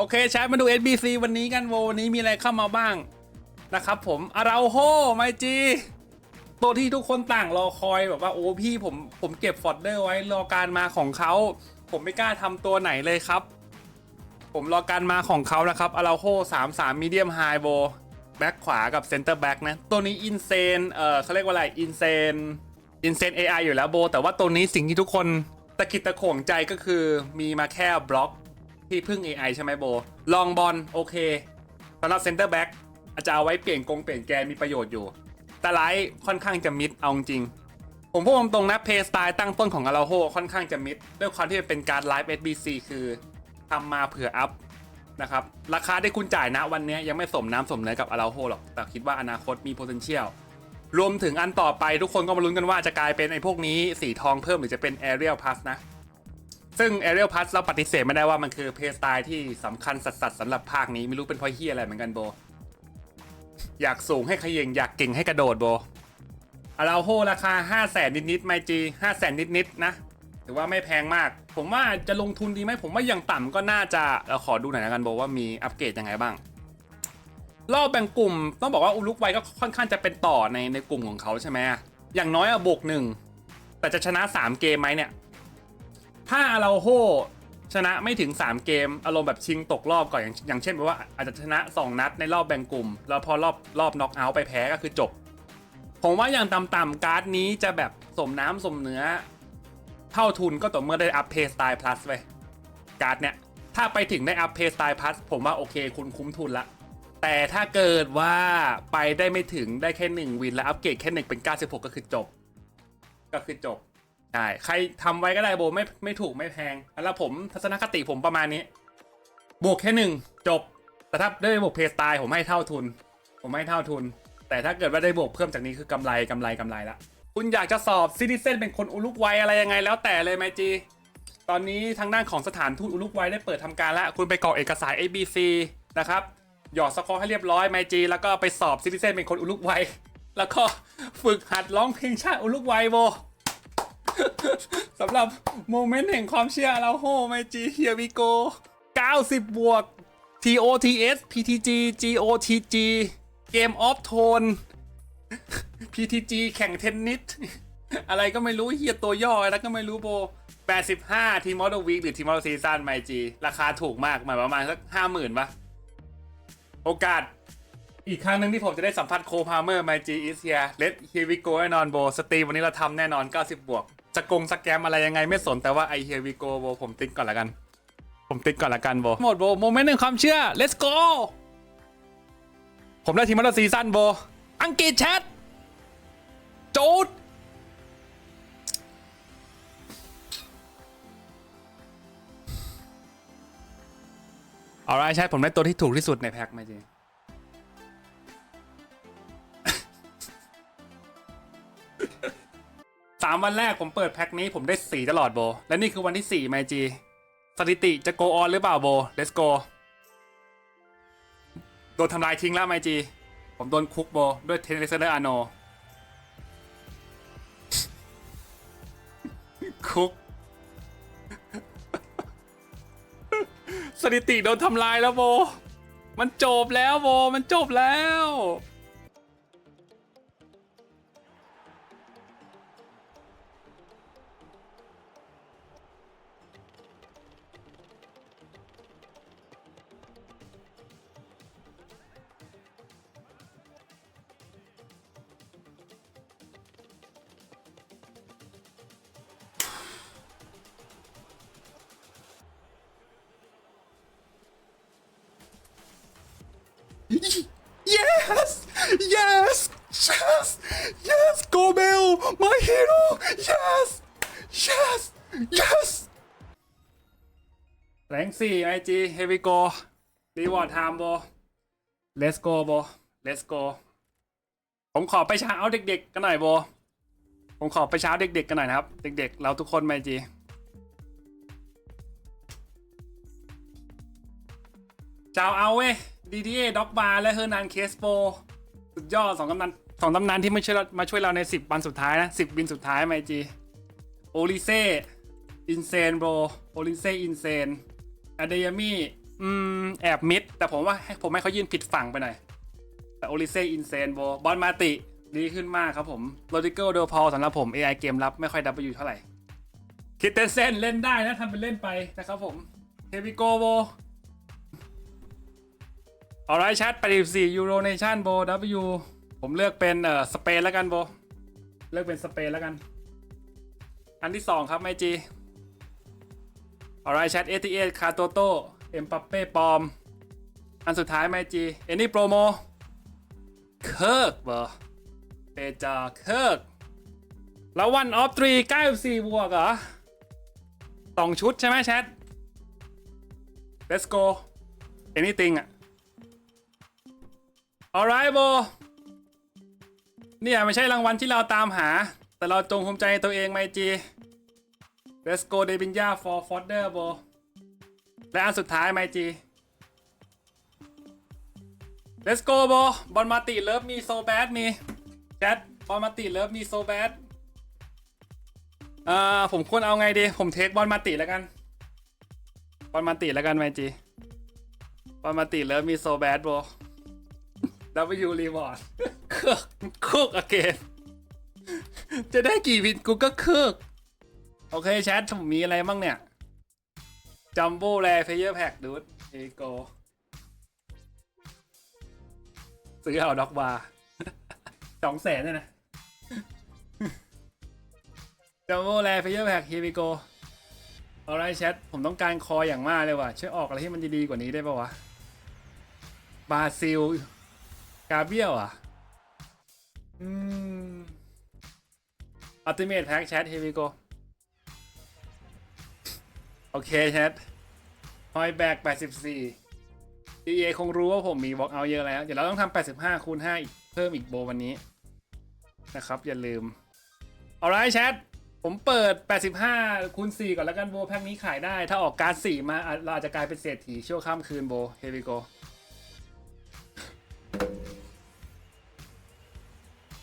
โอเคแชทมาดู SBC วันนี้กันโววันนี้มีอะไรเข้ามาบ้างนะครับผมอาราโฮไมจีตัวที่ทุกคนต่างรอคอยแบบว่าโอ้พี่ผมผมเก็บฟอดเดอร์ไว้รอการมาของเขา ผมไม่กล้าทำตัวไหนเลยครับ ผมรอการมาของเขานะครับอาราโฮสามสามมีเดียมไฮโบแบ็คขวากับเซนเตอร์แบ็กนะ ตัวนี้อินเซนเออเขาเรียกว่าอะไรอินเซนอินเซน AI อยู่แล้วโบ แต่ว่าตัวนี้สิ่งที่ทุกคนตะกิดตะโขงใจก็คือมีมาแค่บล็อก ที่พึ่ง AI ใช่ไหมโบ ลองบอลโอเคสำหรับเซนเตอร์แบ็กอาจจะเอาไว้เปลี่ยนกงเปลี่ยนแกนมีประโยชน์อยู่ แต่ไลท์ค่อนข้างจะมิดเอาจริง ผมพูดตรงๆนะเพย์สไตล์ตั้งต้นของอาราโฮค่อนข้างจะมิด ด้วยความที่เป็นการไลฟ์ SBC คือทำมาเผื่ออัพนะครับ ราคาที่คุณจ่ายนะวันนี้ยังไม่สมน้ำสมเนื้อกับอาราโฮหรอก แต่คิดว่าอนาคตมี potential รวมถึงอันต่อไปทุกคนก็มาลุ้นกันว่าจะกลายเป็นไอ้พวกนี้สีทองเพิ่มหรือจะเป็น Aerial Plus นะ ซึ่ง Aerial Plus เราปฏิเสธไม่ได้ว่ามันคือเพย์สไตล์ที่สำคัญสัสๆสำหรับภาคนี้ไม่รู้เป็นเพราะเฮียอะไรเหมือนกันโบ อยากสูงให้ขย่งอยากเก่งให้กระโดดโบอาราโฮราคา 5 0 0แสนนิดๆไมจี5 0 0แสนนิดๆนะถือว่าไม่แพงมาก ผมว่าจะลงทุนดีไหมผมว่าอย่างต่ำก็น่าจะเราขอดูหน่อยนะกันโบว่ามีอัปเกรดยังไงบ้างรอบแบ่งกลุ่มต้องบอกว่าอุลุกไวก็ค่อนข้างจะเป็นต่อในในกลุ่มของเขาใช่ไหมอย่างน้อยอะบวกหนึ่งแต่จะชนะ 3 เกมไหมเนี่ย ถ้าอาราโฮชนะไม่ถึง 3 เกม อารมณ์แบบชิงตกรอบก่อนอย่างอย่างเช่นแบบว่าอาจจะชนะ 2 นัดในรอบแบ่งกลุ่ม แล้วพอรอบรอบน็อกเอาท์ไปแพ้ก็คือจบ ผมว่าอย่างต่ำๆการ์ดนี้จะแบบสมน้ำสมเนื้อ เท่าทุนก็ต่อเมื่อได้อัพเพสไตล์พลัสไปการ์ดเนี้ยถ้าไปถึงได้อัพเพสไตล์พลัสผมว่าโอเคคุณคุ้มทุนละ แต่ถ้าเกิดว่าไปได้ไม่ถึงได้แค่ 1 วินแล้วอัปเกรดแค่1เป็น 96 ก็คือจบ ก็คือจบ ใช่ใครทำไว้ก็ได้โบไม่ไม่ถูกไม่แพง แล้วผมทัศนคติผมประมาณนี้ บวกแค่หนึ่งจบ แต่ถ้าได้บวกเพย์สตล์ผมให้เท่าทุน ผมให้เท่าทุน แต่ถ้าเกิดว่าได้บวกเพิ่มจากนี้คือกำไรกำไรกำไรละคุณอยากจะสอบซิติเซนเป็นคนอุลุกวัยอะไรยังไงแล้วแต่เลยไหมจี ตอนนี้ทางด้านของสถานทูตอุลุกวัยได้เปิดทำการแล้ว คุณไปกรอกเอกสาร ABC นะครับหยอดสกอร์ให้เรียบร้อยไมจีแล้วก็ไปสอบซิติเซนเป็นคนอุลุกวัยแล้วก็ฝึกหัดร้องเพลงชาติอุลุกวัยโบ สำหรับโมเมนต์แห่งความเชื่อเราโฮไมจีเฮียวิโก90 บวก TOTS PTG GOTG Game of Tone PTG แข่งเทนนิสอะไรก็ไม่รู้เฮียตัวย่ออะไรก็ไม่รู้โบ 85 ทีมอลวีคหรือทีมอลซีซันไมจีราคาถูกมากหมายประมาณสักห้าหมื่นปะโอกาส อีกครั้งหนึ่งที่ผมจะได้สัมผัสโคพาเมอร์ไมจีอิสเฮียเลดฮีวิโกแน่นอนโบ สตรีวันนี้เราทำแน่นอน 90 บวก จะกงสแกมอะไรยังไงไม่สนแต่ว่าไอเฮียวิโกโบผมติ๊กก่อนละกัน ผมติ๊กก่อนละกันโบหมดโบโมเมนต์หนึ่งความเชื่อ let's go ผมได้ทีมอลซีซันโบอังกฤษแชทจูดเอาไรใช่ผมได้ตัวที่ถูกที่สุดในแพ็คไหมจี สามวันแรกผมเปิดแพ็คนี้ผมได้สี่ตลอดโบ และนี่คือวันที่สี่ไมจีสถิติจะโกออนหรือเปล่าโบ let's go โดนทำลายทิ้งแล้วไมจี ผมโดนคุกโบ ด้วยเทนนิสเซอร์อาโนคุก สถิติโดนทำลายแล้วโบ มันจบแล้วโบ มันจบแล้ว Yes! Yes! Yes! Yes! Go Bell! My hero! Yes! Yes! Yes! แรงสี่ไอจี here we go reward time โบ let's go โบ let's go ผมขอไปเช้าเด็กๆ กันหน่อยโบ ผมขอไปเช้าเด็กๆ กันหน่อยนะครับ เด็กๆ เราทุกคนไอจี เจ้าเอาเว้ย DDA ด็อกบาร์และเฮอร์นันเคสโปสุดยอดสองตำนานสองตำนานที่มาช่วยเรามาช่วยเราใน 10 วันสุดท้ายนะ 10วินสุดท้ายไมจีโอลิเซ่อินเซนโบโอลิเซ่อินเซนอะเดยามี่อืมแอบมิด แต่ผมว่าให้ผมให้เขายืนผิดฝั่งไปหน่อย แต่โอลิเซ่อินเซนโบบอลมาติดีขึ้นมากครับผมโรดิเกิลเดอพอลสำหรับผม AI เกมรับไม่ค่อยดับอยู่เท่าไหร่คิดเตนเซนเล่นได้นะทำเป็นเล่นไปนะครับผมเฮบิโกโบออ ไรชัด84ยูโรเนชั่นโบ W ผมเลือกเป็นเอ่อสเปนแล้วกันโบ เลือกเป็นสเปนแล้วกัน อันที่สองครับไมจีออไรชัด88คาโตโตเอ็มปัปเป้ปอม อันสุดท้ายไมจีเอ็นนี่โปรโมเคิร์กเบอร์เปจาเคิร์กแล้ววันออฟทรี94บวกเหรอสองชุดใช่ไหมแชท let's go anything อะ alright โบเนี่ยไม่ใช่รางวัลที่เราตามหา แต่เราจงภูมิใจตัวเองไมจี let's go เดบินยา for fodder โบและอันสุดท้ายไมจี let's go โบบอลมาติเลิฟมีโซแบดมีแชทบอลมาติเลิฟมีโซแบดอ่าผมควรเอาไงดี ผมเทคบอลมาติแล้วกัน บอลมาติแล้วกันไมจี บอลมาติเลิฟมีโซแบดโบ W reward คึกคึกอเกนจะได้กี่วินกูก็คึกโอเคแชทผมมีอะไรบ้างเนี่ยจัมโบ้แรเพเยอร์แพ็กดูดเอโกซื้อเอาด็อกบาร์สองแสนเลยนะจัมโบ้แรเพเยอร์แพ็กฮีบิโกเอาไรแชทผมต้องการคออย่างมากเลยว่ะช่วยออกอะไรที่มันดีๆกว่านี้ได้ปะวะบราซิล กาเบียลอะ อืมอัลติเมทแพ็กแชทเฮีบิโกโอเคแชทฮอยแบก84 EA คงรู้ว่าผมมีบล็อกเอาเยอะแล้ว เดี๋ยวเราต้องทำ85คูณ5อีกเพิ่มอีกโบวันนี้ นะครับ อย่าลืม เอาไรแชทผมเปิด 85คูณ4ก่อนแล้วกันโบแพ็คนี้ขายได้ ถ้าออกการ์ด4มาเราอาจจะกลายเป็นเศรษฐีชั่วข้ามคืนโบเฮวิโก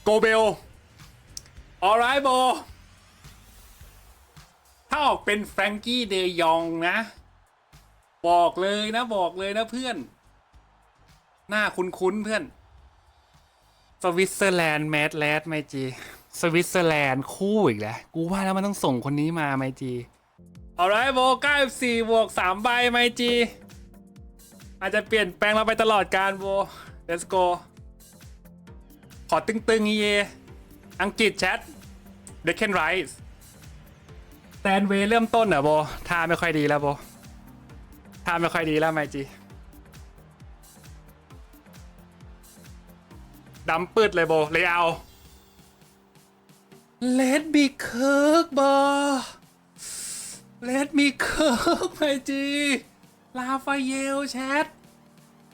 โกเบลออไรโบถ้าออกเป็นแฟรงกี้เดยองนะ บอกเลยนะบอกเลยนะเพื่อน หน้าคุ้นๆเพื่อน สวิตเซอร์แลนด์แมดแลดไมจี สวิตเซอร์แลนด์คู่อีกแล้ว กูว่าแล้วมันต้องส่งคนนี้มาไมจีเอาไรโบ94บวก3ใบไมจี อาจจะเปลี่ยนแปลงเราไปตลอดการโบ let's go ขอตึงๆเยอังกฤษแชทเดคเคนไรส์แตนเวเริ่มต้นเหรอโบท่าไม่ค่อยดีแล้วโบท่าไม่ค่อยดีแล้วไมจีดำปืดเลยโบเลยเอา Let me cook บอ Let me cook ไมจีลาฟาเยลแชท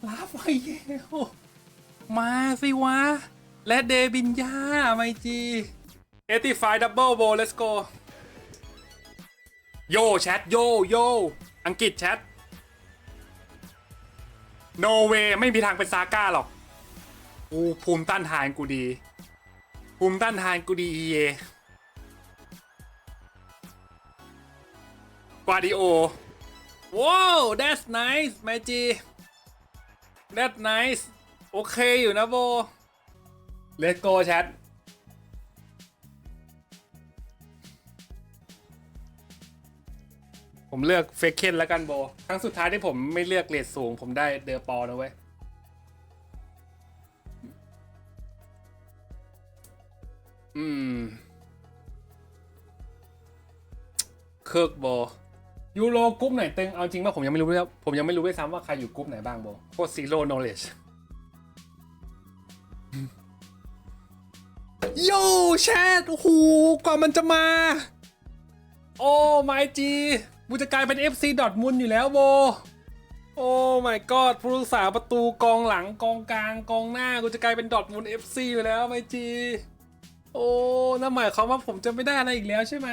ลาฟาเยล มาสิวะ และเดบินยาไมจี85 double bow let's go โกโยแชทโยโยอังกฤษแชทโนเวไม่มีทางเป็นซาก้าหรอกกูภูมิต้านทานกูดี ภูมิต้านทานกูดีเยกวาดิโอว้าว that's nice ไมจี that's nice โอเคอยู่นะโบ let's go แชทผมเลือกเฟกเคนแล้วกันโบ ครั้งสุดท้ายที่ผมไม่เลือกเลดสูง ผมได้เดอปอนะเว้ย อืม เคิร์กโบยูโรกรุ๊ปไหนตึงเอาจริงว่าผมยังไม่รู้เลยผมยังไม่รู้ด้วยซ้ำว่าใครอยู่กรุ๊ปไหนบ้างโบ โคตรซีโร่โนเลจ โย่แชทโอ้โหกว่ามันจะมา โอ้ไม่จีกูจะกลายเป็น FC ดอทมุนอยู่แล้วโบ โอ้ my god ผู้รักษาประตูกองหลังกองกลางกองหน้ากูจะกลายเป็นดอทมุน FC ไปแล้วไม่จี โอ้นั่นหมายความว่าผมจะไม่ได้อะไรอีกแล้วใช่ไหม